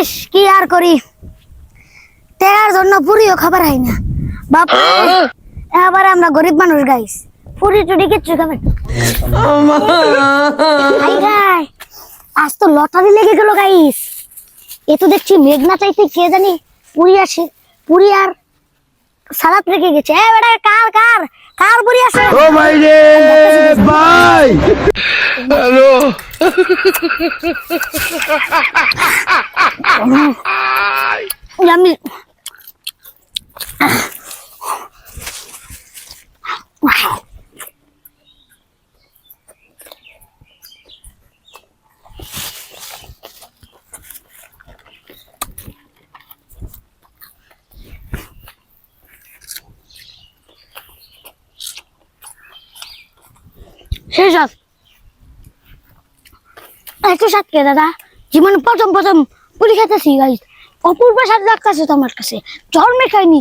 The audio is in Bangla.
ইস কি আর করি? টাকার জন্য পুরিও খাবার হয় না। বাপ এবার আমরা গরিব মানুষ গাইস পুরি টুরি কিচ্ছু খাবেন আজ তো লটারি লেগে গেল গাইস এ তো দেখছি মেঘনা চাইতে কে জানি পুরি আসে পুরি আর সালাদ রেখে গেছে। এ বেটা কার কার? কার পুরি আসে? ও ভাই রে ভাই। হ্যালো। আমি শেষ আস একটু সাত কে দাদা জীবনে প্রথম প্রথম পুরি খেতেছি গাইজ অপূর্ব লাখ আছে তোমার কাছে। জন্মে খাইনি